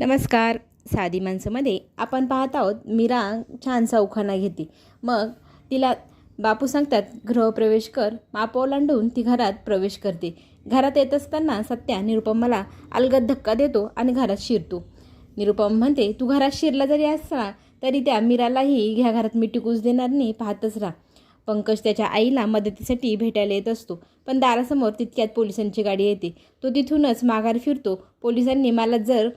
नमस्कार. साधी माणसामध्ये आपण पाहत आहोत मीरा छानसा उखाणा घेते. मग तिला बापू सांगतात गृहप्रवेश कर माप ओलांडून ती घरात प्रवेश करते. घरात येत असताना सत्या निरुपमाला अलगद धक्का देतो आणि घरात शिरतो. निरुपम म्हणते तू घरात शिरला जरी असला तरी त्या मीरालाही ह्या घरात मी टिकूच देणार नाही पाहतच राहा. पंकज त्याच्या आईला मदतीसाठी भेटायला येत असतो पण दारासमोर तितक्यात पोलिसांची गाडी येते. तो तिथूनच माघार फिरतो. पोलिसांनी मला जर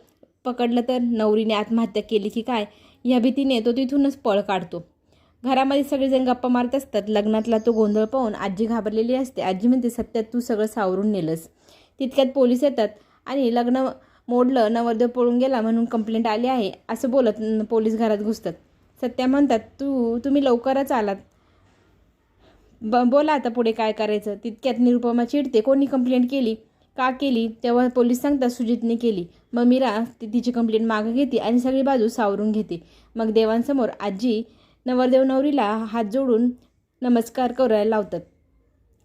पकडलं तर नवरीने आत्महत्या केली की काय? या भीतीने तो तिथूनच पळ काढतो. घरामध्ये सगळेजण गप्पा मारत असतात. लग्नातला तो गोंधळ पाहून आजी घाबरलेली असते. आजी म्हणते सत्यात तू सगळं सावरून नेलंस. तितक्यात पोलीस येतात आणि लग्न मोडलं नवरदेव पळून गेला म्हणून कंप्लेंट आली आहे असं बोलत पोलीस घरात घुसतात. सत्या म्हणतात तू तुम्ही लवकरच आलात. ब बोला आता पुढे काय करायचं. तितक्यात निरुपमा चिडते कोणी कंप्लेंट केली? का केली? तेव्हा पोलीस सांगतात सुजितने केली. मग मीरा ती तिची कंप्लेंट मागं घेते आणि सगळी बाजू सावरून घेते. मग देवांसमोर आजी नवरदेव नवरीला हात जोडून नमस्कार करायला लावतात.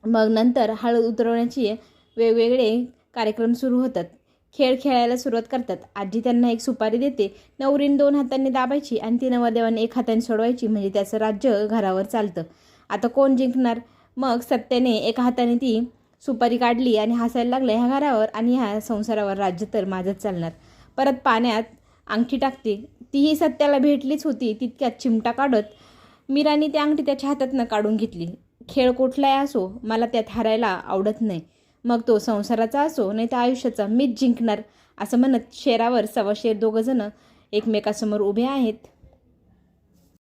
मग नंतर हळद उतरवण्याची वेगवेगळे कार्यक्रम सुरू होतात. खेळ खेळायला सुरुवात करतात. आजी त्यांना एक सुपारी देते. नवरीने दोन हातांनी दाबायची आणि ती नवरदेवाने एक हाताने सोडवायची. म्हणजे त्याचं राज्य घरावर चालतं. आता कोण जिंकणार? मग सत्याने एका हाताने ती सुपारी काढली आणि हसायला लागलं ह्या घरावर आणि ह्या संसारावर राज्य तर माझंच चालणार. परत पाण्यात अंगठी टाकते. तीही सत्याला भेटलीच होती तितक्यात चिमटा काढत मीराने ती अंगठी त्याच्या हातातनं काढून घेतली. खेळ कुठलाही असो मला त्यात हारायला आवडत नाही. मग तो संसाराचा असो नाही तर आयुष्याचा. मीच जिंकणार असं म्हणत शेरावर सव्वा शेर दोघंजणं एकमेकासमोर उभे आहेत.